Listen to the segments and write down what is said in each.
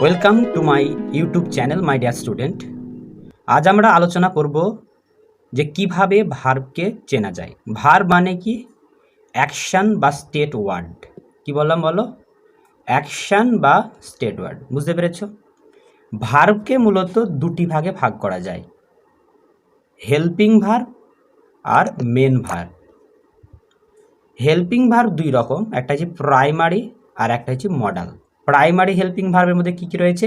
Welcome to my YouTube channel my dear student আজ আমরা আলোচনা করব যে কীভাবে ভার্বকে চেনা যায়। ভার্ব মানে কি? অ্যাকশান বা স্টেট ওয়ার্ড কি বললাম বলো? অ্যাকশান বা স্টেট ওয়ার্ড বুঝতে পেরেছ? ভার্বকে মূলত দুটি ভাগে ভাগ করা যায়। হেল্পিং ভার্ব আর মেন ভার্ব হেল্পিং ভার্ব দুই রকম। একটা হচ্ছে প্রাইমারি আর একটা হচ্ছে মডাল প্রাইমারি হেল্পিং ভার্বের মধ্যে কী কী রয়েছে?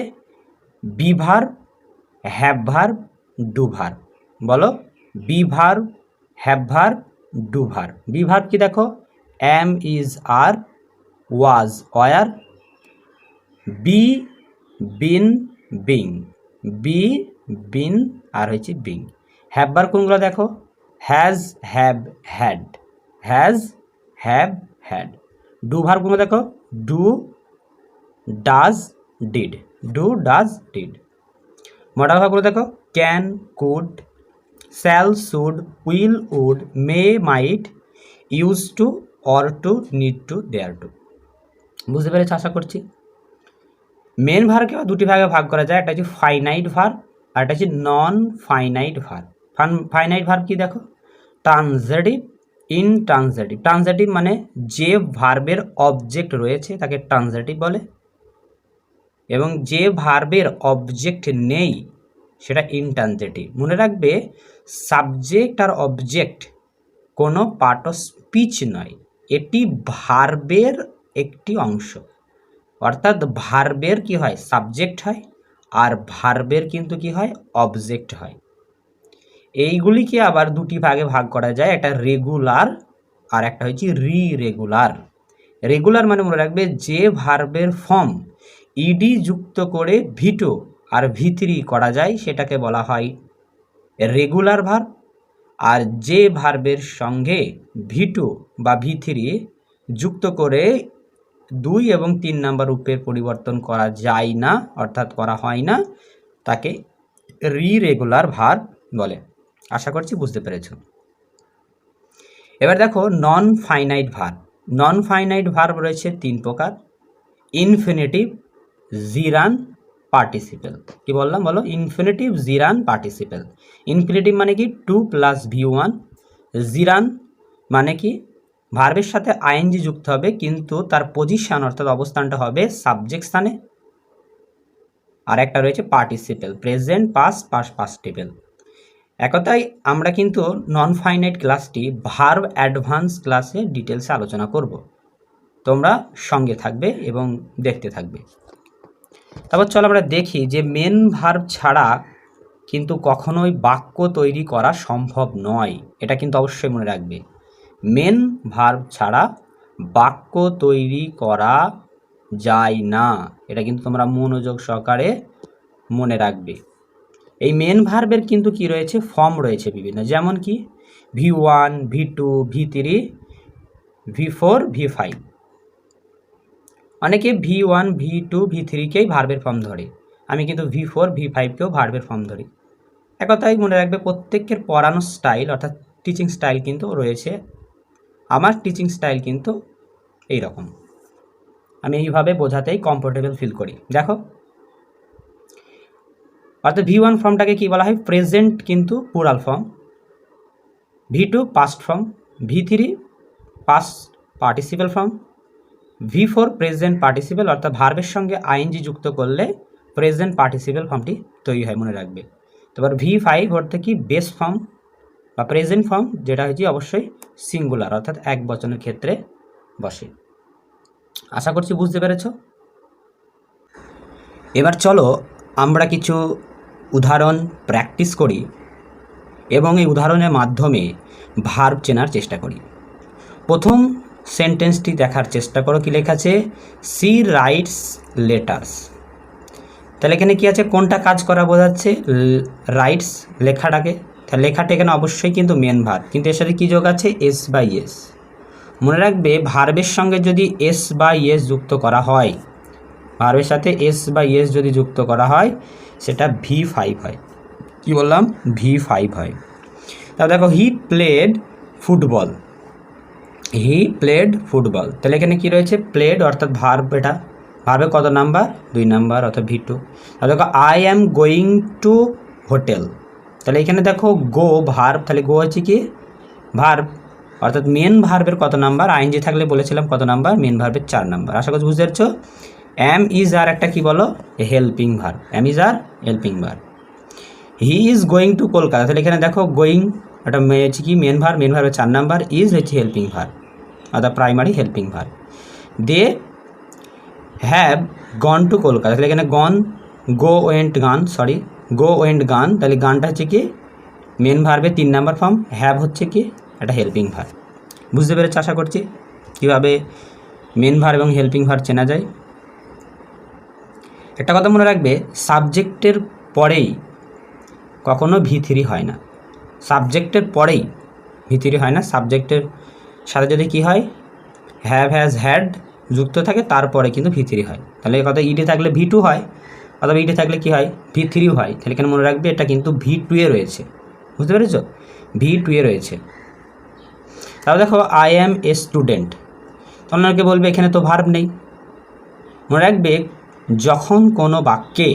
Be verb have do verb বলো? Be verb have verb do verb be verb কি দেখো? Am is are, was were. Be been being. Be been আর হয়েছে বিং। হ্যাভ কোনগুলো দেখো? Has have had. Has have had. Do ভার্বগুলো দেখো? Do does did do does did modal ভাগগুলো দেখো can could shall should will would may might use to ought to need to dare to বুঝতে পেরেছ? আশা করছি। Main ভারকে দুটি ভাগে ভাগ করা যায়, একটা হচ্ছে ফাইনাইট ভার আর একটা হচ্ছে non finite verb finite verb কি দেখো? ট্রানজেটিভ ইন ট্রানজেটিভ ট্রানজেটিভ মানে যে ভার্বের অবজেক্ট রয়েছে, তাকে ট্রানজেটিভ বলে। এবং যে ভার্বের অবজেক্ট নেই, সেটা ইনট্রানজেটিভ মনে রাখবে সাবজেক্ট আর অবজেক্ট কোনো পার্ট অফ স্পিচ নয়, এটি ভার্বের একটি অংশ। অর্থাৎ ভার্বের কি হয়? সাবজেক্ট হয়, আর ভার্বের কিন্তু কি হয়? অবজেক্ট হয়। এইগুলিকে আবার দুটি ভাগে ভাগ করা যায়, একটা রেগুলার আর একটা হচ্ছে রি রেগুলার রেগুলার মানে মনে রাখবে যে ভার্বের ফর্ম ইডি যুক্ত করে ভিটো আর ভিতরি করা যায়, সেটাকে বলা হয় রেগুলার ভার আর যে ভার্বের সঙ্গে ভিটো বা ভিথ্রি যুক্ত করে দুই এবং তিন নাম্বার রূপের পরিবর্তন করা যায় না, অর্থাৎ করা হয় না, তাকে রি রেগুলার ভার্ব বলে। আশা করছি বুঝতে পেরেছ। এবার দেখো নন ফাইনাইট ভার নন ফাইনাইট ভার্ব রয়েছে তিন প্রকার। ইনফিনিটিভ জিরান পার্টিসিপেল কি বললাম? বলো। ইনফিনিটিভ জিরান পার্টিসিপেল ইনফিনিটিভ মানে কি? টু প্লাস ভি ওয়ান জিরান মানে কি? ভার্বের সাথে আইএনজি যুক্ত হবে, কিন্তু তার পজিশন অর্থাৎ অবস্থানটা হবে সাবজেক্ট স্থানে। আর একটা রয়েছে participle present past past participle একতাই আমরা কিন্তু নন ফাইনাইট ক্লাসটি ভার্ব অ্যাডভান্স ক্লাসে ডিটেলসে আলোচনা করব। তোমরা সঙ্গে থাকবে এবং দেখতে থাকবে। তারপর চলো আমরা দেখি যে মেন ভার্ব ছাড়া কিন্তু কখনোই বাক্য তৈরি করা সম্ভব নয়। এটা কিন্তু অবশ্যই মনে রাখবে। মেন ভার্ব ছাড়া বাক্য তৈরি করা যায় না। এটা কিন্তু তোমরা মনোযোগ সহকারে মনে রাখবে। এই মেন ভার্বের কিন্তু কি রয়েছে? ফর্ম রয়েছে বিভিন্ন। যেমন কি? V one V two V three V four V five অনেকে V one, V two, V থ্রিকেই ভার্বের ফর্ম ধরে। আমি কিন্তু ভি ফোর, ভি ফাইভকেও ভার্বের ফর্ম ধরি। একথাই মনে রাখবে, প্রত্যেকের পড়ানোর স্টাইল অর্থাৎ টিচিং স্টাইল কিন্তু রয়েছে। আমার টিচিং স্টাইল কিন্তু এই রকম আমি এইভাবে বোঝাতেই কমফোর্টেবল ফিল করি। দেখো। অর্থাৎ ভি ওয়ান ফর্মটাকে কী বলা হয়? প্রেজেন্ট কিন্তু plural form V two past form V three past participle form V four present participle অর্থাৎ ভার্বের সঙ্গে আইএনজি যুক্ত করলে প্রেজেন্ট পার্টিসিপেল ফর্মটি তৈরি হয়, মনে রাখবে। তারপর ভি ফাইভ অর্থাৎ কি? বেস ফর্ম বা প্রেজেন্ট ফর্ম যেটা হচ্ছে অবশ্যই সিঙ্গুলার অর্থাৎ এক বচনের ক্ষেত্রে বসে। আশা করছি বুঝতে পেরেছ? এবার চলো আমরা কিছু উদাহরণ প্র্যাকটিস করি এবং এই উদাহরণের মাধ্যমে ভার্ব চেনার চেষ্টা করি। প্রথম সেন্টেন্সটি দেখার চেষ্টা করো কি লেখা আছে? সি রাইটস লেটার্স তাহলে এখানে কি আছে? কোনটা কাজ করা বোঝাচ্ছে? রাইটস লেখাটাকে। তাহলে লেখাটা এখানে অবশ্যই কিন্তু মেন ভার কিন্তু এর সাথে কী যোগ আছে? এস বাই এস মনে রাখবে ভার্বের সঙ্গে যদি এস বা এস যুক্ত করা হয় ভার্বের সাথে এস বা এস যদি যুক্ত করা হয়, সেটা ভি ফাইভ হয়। কি বললাম? ভি ফাইভ হয়। তারপর দেখো he played football he played football তাহলে এখানে কি রয়েছে? প্লেড অর্থাৎ ভার্ব এটা। ভাবে কত নাম্বার দুই নাম্বার অর্থাৎ ভি টু তাহলে দেখো I am going to hotel তাহলে এখানে দেখো গো ভার্ব তাহলে গো হচ্ছে কি? ভার্ব অর্থাৎ মেন ভার্বের কত নাম্বার আইন আইনজি থাকলে বলেছিলাম কত নাম্বার মেন ভার্বের চার নাম্বার আশা করছি বুঝতে পারছ? অ্যাম ইজ আর একটা কি বলো? Helping verb am is are helping verb he is going to Kolkata তাহলে এখানে দেখো গোয়িং একটা হচ্ছে কি মেন ভার মেন ভার্বের চার নাম্বার ইজ হচ্ছে হেল্পিং ভার অর্থাৎ primary helping verb. They have gone to Kolkata তাহলে এখানে gone go went gone sorry go went gone তাহলে গানটা হচ্ছে কি মেন ভার্বের তিন নাম্বার ফর্ম হ্যাভ হচ্ছে কি, একটা হেল্পিং ভার। বুঝতে পেরেছি আশা করছি? কীভাবে মেন ভার এবং হেল্পিং ভার চেনা যায়? একটা কথা মনে রাখবে সাবজেক্টের পরেই কখনো ভি থ্রি হয় না। সাবজেক্টের পরেই ভি থ্রি হয় না, সাবজেক্টের সাথে যদি কি হয় হ্যাভ হ্যাজ হ্যাড যুক্ত থাকে, তারপরে কিন্তু ভি থ্রি হয়। তাহলে কথা ইডে থাকলে ভি টু হয়, অথবা ইডে থাকলে কি হয় ভি থ্রিও হয়। তাহলে এখানে মনে রাখবে, এটা কিন্তু ভি টুয়ে রয়েছে। বুঝতে পেরেছ? ভি টুয়ে রয়েছে। তাহলে দেখো আই অ্যাম এ স্টুডেন্ট তখন বলবে, এখানে তো ভার্ব নেই। মনে রাখবে, যখন কোনো বাক্যে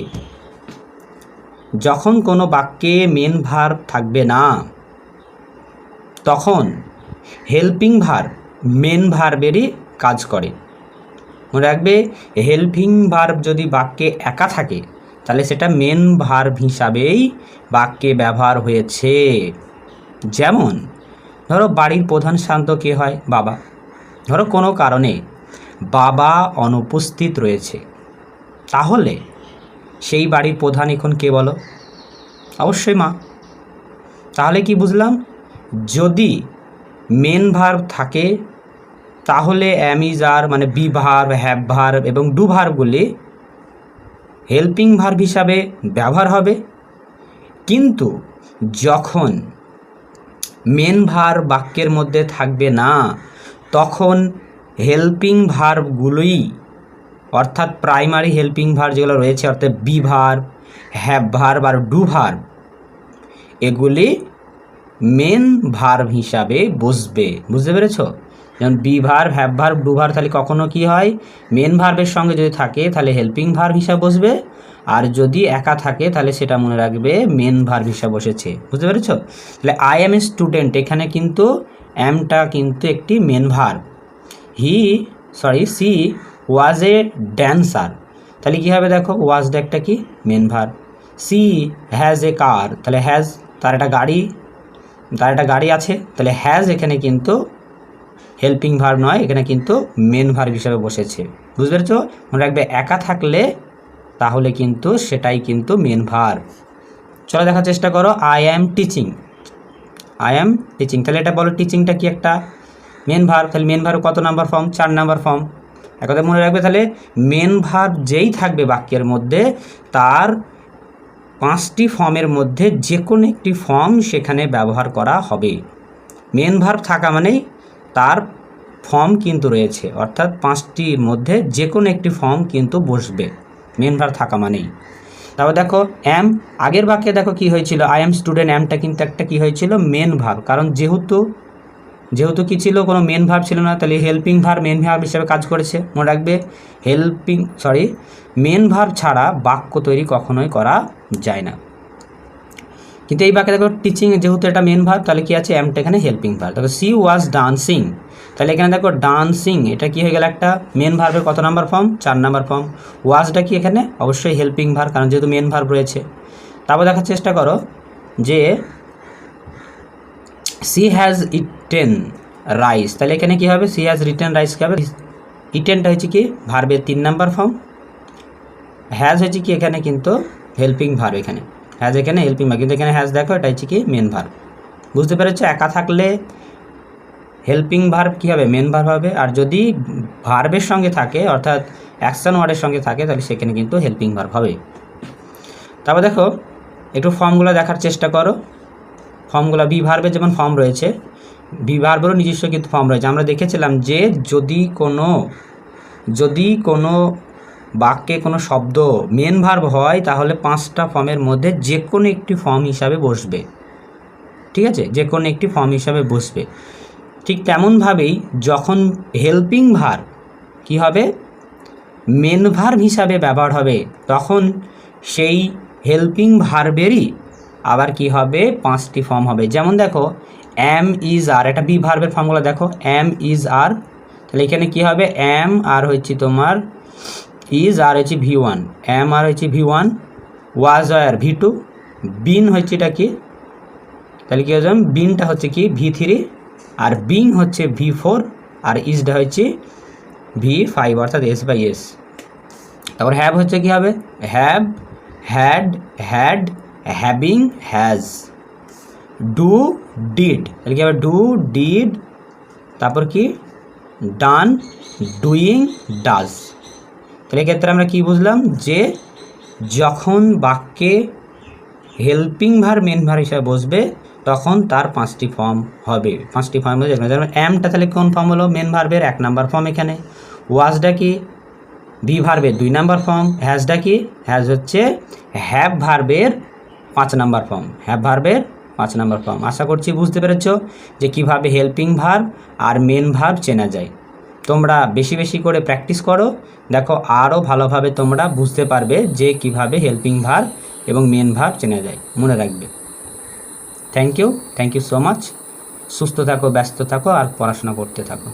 যখন কোনো বাক্যে মেন ভার্ব থাকবে না, তখন হেল্পিং ভার্ব মেন ভার্বেরই কাজ করে। মনে রাখবে হেল্পিং ভার্ব যদি বাক্যে একা থাকে, তাহলে সেটা মেন ভার্ব হিসাবেই বাক্যে ব্যবহার হয়েছে। যেমন, ধরো বাড়ির প্রধান শান্ত কে হয়? বাবা। ধরো কোনো কারণে বাবা অনুপস্থিত রয়েছে। তাহলে সেই বাড়ির প্রধান এখন কে বলো? অবশ্যই মা। তাহলে কি বুঝলাম? যদি মেন ভার্ব থাকে, তাহলে অ্যামিজার মানে বি ভার্ব হ্যাভ ভার্ব এবং ডু ভার্বগুলি হেল্পিং ভার্ব হিসাবে ব্যবহার হবে। কিন্তু যখন মেন ভার বাক্যের মধ্যে থাকবে না, তখন হেল্পিং ভার্বগুলোই অর্থাৎ প্রাইমারি হেল্পিং ভার্ব যেগুলো রয়েছে, অর্থাৎ বি ভার্ব হ্যাভ ভার্ব আর ডু ভার্ব এগুলি মেন ভার্ব হিসাবে বসবে। বুঝতে পেরেছ? যেমন be verb have verb do verb তাহলে কখনো কি হয়? মেন ভার্বের সঙ্গে যদি থাকে, তাহলে হেল্পিং ভার্ব হিসাবে বসবে। আর যদি একা থাকে, তাহলে সেটা মনে রাখবে মেন ভার্ব হিসাবে বসেছে। বুঝতে পেরেছ? তাহলে আই এম এ স্টুডেন্ট এখানে কিন্তু অ্যামটা কিন্তু একটি main verb he sorry she was a dancer তাহলে কী হবে দেখো? ওয়াজটা একটা কি? মেন ভার সি হ্যাজ এ কার তাহলে হ্যাজ তার একটা গাড়ি, তার একটা গাড়ি আছে। তাহলে হ্যাজ এখানে কিন্তু হেল্পিং ভার্ব নয়, এখানে কিন্তু মেন ভার্ব হিসাবে বসেছে। বুঝতে পেরেছ? মনে রাখবে একা থাকলে তাহলে কিন্তু সেটাই কিন্তু মেন ভার্ব চলো দেখার চেষ্টা করো। I am teaching I am teaching তাহলে এটা বলো টিচিংটা কি একটা? মেন ভার্ব তাহলে মেন ভার্ব কত নাম্বার ফর্ম চার নাম্বার ফর্ম একথা মনে রাখবে তাহলে মেন ভার্ব যেই থাকবে বাক্যের মধ্যে, তার পাঁচটি ফর্মের মধ্যে যে কোনো একটি ফর্ম সেখানে ব্যবহার করা হবে। মেন ভার্ব থাকা মানেই তার ফর্ম কিন্তু রয়েছে, অর্থাৎ পাঁচটির মধ্যে যে কোনো একটি ফর্ম কিন্তু বসবে মেন ভার্ব থাকা মানেই। তারপর দেখো অ্যাম আগের বাক্যে দেখো কি হয়েছিল? আই এম স্টুডেন্ট অ্যামটা কিন্তু একটা কি হয়েছিল? মেন ভার্ব কারণ যেহেতু যেহেতু কি ছিল, কোনো মেন ভার্ব ছিল না, তাহলে হেল্পিং ভার্ব মেন ভার্ব হিসেবে কাজ করেছে। মনে রাখবে হেল্পিং সরি মেন ভার্ব ছাড়া বাক্য তৈরি কখনোই করা যায় না। কিন্তু এই বাক্যে দেখো টিচিং যেহেতু এটা মেন ভার্ব তাহলে কি আছে? অ্যামটা এখানে হেল্পিং ভার্ব দেখো সি ওয়াজ ডান্সিং তাহলে এখানে দেখো ডান্সিং এটা কি হয়ে গেল একটা? মেন ভার্বের কত নাম্বার ফর্ম চার নাম্বার ফর্ম ওয়াজটা কি এখানে? অবশ্যই হেল্পিং ভার্ব কারণ যেহেতু মেন ভার্ব রয়েছে। তারপর দেখার চেষ্টা করো যে সি হ্যাজ ইটেন রাইস তাহলে এখানে কী হবে? সি হ্যাজ রিটেন রাইস কী হবে? ইটেনটা হচ্ছে কি? ভার্বের তিন নাম্বার ফর্ম হ্যাজ হচ্ছে কি এখানে কিন্তু হেল্পিং ভার্ব এখানে। হ্যাজ এখানে হেল্পিং ভার্ব কিন্তু এখানে হ্যাজ দেখো, এটা হচ্ছে কি মেন ভার্ব বুঝতে পেরেছ? একা থাকলে হেল্পিং ভার্ব কী হবে? মেন ভার্ব হবে। আর যদি ভার্বের সঙ্গে থাকে, অর্থাৎ অ্যাকশন ওয়ার্ডের সঙ্গে থাকে, তাহলে সেখানে কিন্তু হেল্পিং ভার্ব হবে। তারপর দেখো, একটু ফর্মগুলো দেখার চেষ্টা করো। ফর্মগুলো বি ভার্বের যেমন ফর্ম রয়েছে বি ভার্বেরও নিজস্ব কিন্তু ফর্ম রয়েছে। আমরা দেখেছিলাম যে যদি কোনো যদি কোনো বাক্যে কোনো শব্দ মেন ভার্ব হয়, তাহলে পাঁচটা ফর্মের মধ্যে যে কোনো একটি ফর্ম হিসাবে বসবে। ঠিক আছে? যে কোনো একটি ফর্ম হিসাবে বসবে। ঠিক তেমনভাবেই যখন হেল্পিং ভার্ব কি হবে? মেন ভার্ব হিসাবে ব্যবহার হবে, তখন সেই হেল্পিং ভার্বেরই আবার কি হবে? পাঁচটি ফর্ম হবে। যেমন দেখো এম ইজ আর এটা বি ভার্বের ফর্মগুলো দেখো এম ইজ আর তাহলে এখানে কি হবে? এম আর হচ্ছে তোমার ইজ আর হচ্ছে ভি ওয়ান এম আর হচ্ছে ভি ওয়ান ওয়াজ আর ভি টু বিন হচ্ছে এটা কি? তাহলে কী হচ্ছে বিনটা হচ্ছে কি? ভি থ্রি আর বিং হচ্ছে ভি ফোর আর ইজটা হচ্ছে ভি ফাইভ অর্থাৎ এস বাই এস তারপর হ্যাভ হচ্ছে কি হবে? Have had had having has do did তাহলে কি হবে? ডু ডিড তারপর কি? ডান ডুইং ডাজ তাহলে ক্ষেত্রে আমরা কি বুঝলাম? যে যখন বাক্যে হেল্পিং ভার মেন ভার হিসাবে বসবে, তখন তার পাঁচটি ফর্ম হবে। পাঁচটি ফর্ম যেমন এমটা তাহলে কোন ফর্ম হলো? মেন ভার্বের এক নাম্বার ফর্ম এখানে। ওয়াজটা কি? ভি ভার্বের দুই নাম্বার ফর্ম হ্যাজটা কি? হ্যাজ হচ্ছে হ্যাভ ভার্বের পাঁচ নাম্বার ফর্ম। হ্যাভ ভার্বের পাঁচ নাম্বার ফর্ম। আশা করছি বুঝতে পেরেছ যে কীভাবে হেল্পিং ভার্ব আর মেন ভার্ব চেনা যায়। তোমরা বেশি বেশি করে প্র্যাকটিস করো। দেখো আরও ভালোভাবে তোমরা বুঝতে পারবে যে কীভাবে হেল্পিং ভার্ব এবং মেন ভার্ব চেনা যায়। মনে রাখবে। Thank you thank you so much সুস্থ থাকো, ব্যস্ত থাকো আর পড়াশোনা করতে থাকো।